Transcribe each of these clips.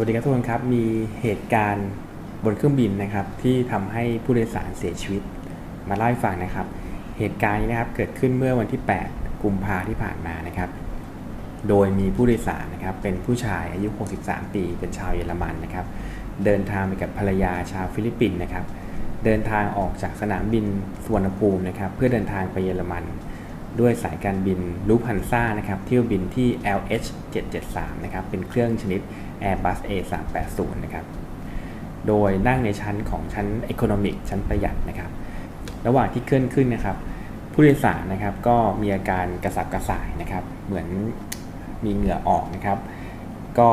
วัสดีครับทุกคนครับ มีเหตุการณ์บนเครื่องบินนะครับ ที่ทำให้ผู้โดยสารเสียชีวิต มาเล่าให้ฟังนะครับ เหตุการณ์นี้นะครับเกิดขึ้นเมื่อวันที่ 8 กุมภาที่ผ่านมานะครับ โดยมีผู้โดยสารนะครับ เป็นผู้ชายอายุ 63 ปี เป็นชาวเยอรมันนะครับ เดินทางไปกับภรรยาชาวฟิลิปปินส์นะครับ เดินทางออกจากสนามบินสุวรรณภูมินะครับ เพื่อเดินทางไปเยอรมัน ด้วยสายการบินลูพันซ่านะครับเที่ยวบินที่ LH 773นะครับเป็นเครื่องชนิด Airbus A 3 8 0นะครับโดยนั่งในชั้นของชั้น Economic ชั้นประหยัดนะครับระหว่างที่เคลื่อนขึ้นนะครับ ผู้โดยสารนะครับก็มีอาการกระสับกระส่ายนะครับ เหมือนมีเหงื่อออกนะครับ ก็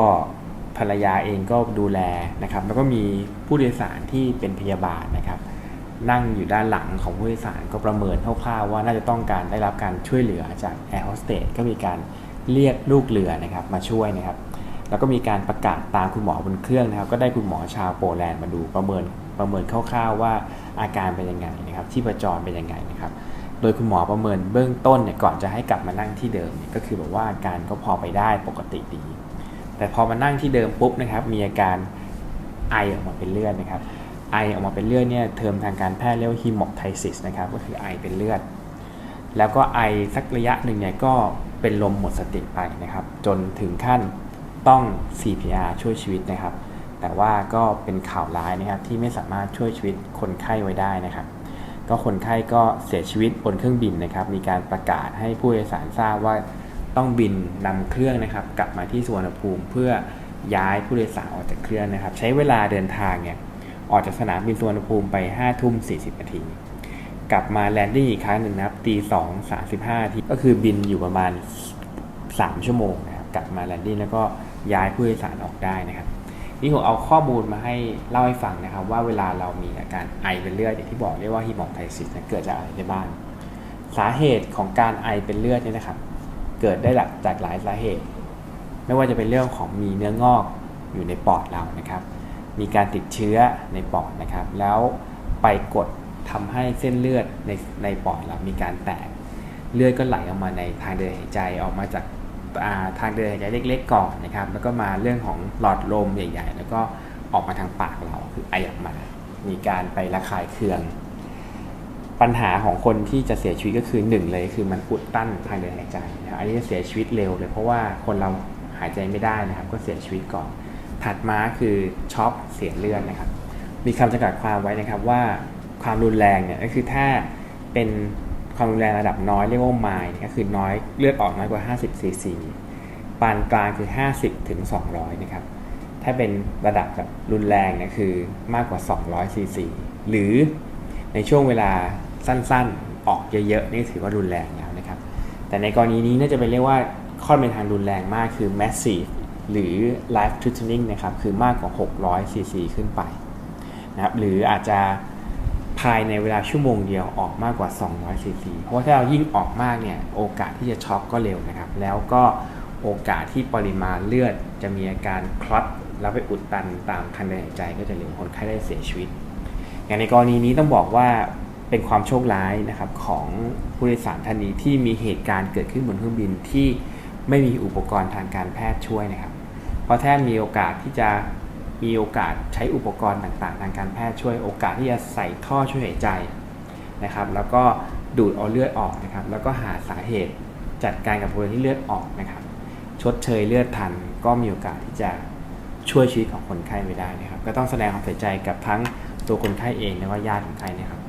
ภรรยาเองก็ดูแลนะครับ แล้วก็มีผู้โดยสารที่เป็นพยาบาลนะครับ นั่งอยู่ด้านหลังของผู้โดยสารก็ประเมินคร่าวๆว่าน่าจะต้องการได้รับการช่วยเหลือจากแอร์โฮสเตสก็มีการเรียกลูกเรือนะครับมาช่วยนะครับ แล้วก็มีการประกาศตามคุณหมอบนเครื่องนะครับ ก็ได้คุณหมอชาวโปแลนด์มาดูประเมินประเมินคร่าวๆว่าอาการเป็นยังไงนะครับที่ประจรเป็นยังไงนะครับ โดยคุณหมอประเมินเบื้องต้นเนี่ยก่อนจะให้กลับมานั่งที่เดิมเนี่ยก็คือแบบว่าอาการก็พอไปได้ปกติดี แต่พอมานั่งที่เดิมปุ๊บนะครับ มีอาการไอออกมาเป็นเลือดนะครับ ไอออกมาเป็นเลือดเนี่ยเทอมทางการแพทย์เรียกว่าฮีมอกไทซิสนะครับก็คือไอเป็นเลือด แล้วก็ไอสักระยะหนึ่งเนี่ยก็เป็นลมหมดสติไปนะครับ จนถึงขั้นต้อง CPR ช่วยชีวิตนะครับ แต่ว่าก็เป็นข่าวร้ายนะครับที่ไม่สามารถช่วยชีวิตคนไข้ไว้ได้นะครับ ก็คนไข้ก็เสียชีวิตบนเครื่องบินนะครับ มีการประกาศให้ผู้โดยสารทราบว่าต้องบินนำเครื่องนะครับ กลับมาที่สุวรรณภูมิเพื่อย้ายผู้โดยสารออกจากเครื่องนะครับ ใช้เวลาเดินทางเนี่ย ออกจากสนามบินสุวรรณภูมิไป5ทุ่ม40นาทีกลับมาแลนดิ้งอีกครั้งหนึ่งนะครับตีสองสามสิบห้าทีก็คือบินอยู่ประมาณ 3 ชั่วโมงนะครับกลับมาแลนดิ้งแล้วก็ย้ายผู้โดยสารออกได้นะครับนี่ผมเอาข้อมูลมาให้เล่าให้ฟังนะครับ ว่าเวลาเรามีอาการไอเป็นเลือดอย่างที่บอกเรียกว่าฮีมอกไทซิสเกิดจากอะไรได้บ้างสาเหตุของการไอเป็นเลือดนี่นะครับ เกิดได้จากหลายสาเหตุ ไม่ว่าจะเป็นเรื่องของมีเนื้องอกอยู่ในปอดเรานะครับ มีการติดเชื้อในปอดนะครับ แล้วไปกดทำให้เส้นเลือดในในปอดเรามีการแตก เลือดก็ไหลออกมาในทางเดินหายใจออกมาจากาทางเดินหายใจเล็ก ๆ ก่อนนะครับ แล้วก็มาเรื่องของหลอดลมใหญ่ๆ แล้วก็ออกมาทางปากเราคือไอออกมา มีการไประคายเคือง ปัญหาของคนที่จะเสียชีวิตก็คือหนึ่งเลยคือมันอุดตันทางเดินหายใจนะครับอันนี้จะเสียชีวิตเร็วเลยเพราะว่าคนเราหายใจไม่ได้นะครับ ก็เสียชีวิตก่อน ถัดมาคือช็อกเสียเลือดนะครับ มีคำจำกัดความไว้นะครับว่าความรุนแรงเนี่ยก็คือถ้าเป็นความรุนแรงระดับน้อยเรียกว่าไมล์ก็คือน้อยเลือดออกน้อยกว่า 50 ซีซีปานกลางคือ 50 ถึง 200 นะครับ ถ้าเป็นระดับแบบรุนแรงเนี่ยคือมากกว่า 200 ซีซี หรือในช่วงเวลาสั้นๆ ออกเยอะๆ นี่ถือว่ารุนแรงแล้วนะครับ แต่ในกรณีนี้น่าจะเป็นเรียกว่าค่อนไปทางรุนแรงมากคือ massive หรือ life threatening นะครับคือมากกว่า 600ซีซีขึ้นไปนะครับหรืออาจจะภายในเวลาชั่วโมงเดียวออกมากกว่า 200ซีซีเพราะถ้าเรายิ่งออกมากเนี่ยโอกาสที่จะช็อกก็เร็วนะครับ แล้วก็โอกาสที่ปริมาณเลือดจะมีอาการคลอตแล้วไปอุดตันตามทางเดินหายใจก็จะเร็วคนไข้ได้เสียชีวิต อย่างในกรณีนี้ต้องบอกว่าเป็นความโชคร้ายนะครับของผู้โดยสารท่านนี้ที่มีเหตุการณ์เกิดขึ้นบนเครื่องบินที่ไม่มีอุปกรณ์ทางการแพทย์ช่วยนะครับ เพราะแท้มีโอกาสที่จะมีโอกาสใช้อุปกรณ์ต่างๆ ทางการแพทย์ช่วยโอกาสที่จะใส่ท่อช่วยหายใจนะครับ แล้วก็ดูดเอาเลือดออกนะครับ แล้วก็หาสาเหตุจัดการกับบริเวณที่เลือดออกนะครับ ชดเชยเลือดทันก็มีโอกาสที่จะช่วยชีวิตของคนไข้ไว้ได้นะครับ ก็ต้องแสดงความเสียใจกับทั้งตัวคนไข้เองและว่าญาติคนไข้นะครับ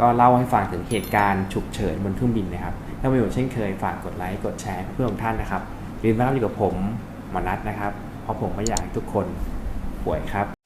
ก็เล่าให้ฟังถึงเหตุการณ์ฉุกเฉินบนเครื่องบินนะครับ ถ้าประโยชน์เช่นเคยฝากกดไลค์กดแชร์เพื่อนของท่านนะครับอย่าลืมมาเล่าอยู่กับผมหมอนัทนะครับ เพราะผมไม่อยากให้ทุกคนป่วยครับ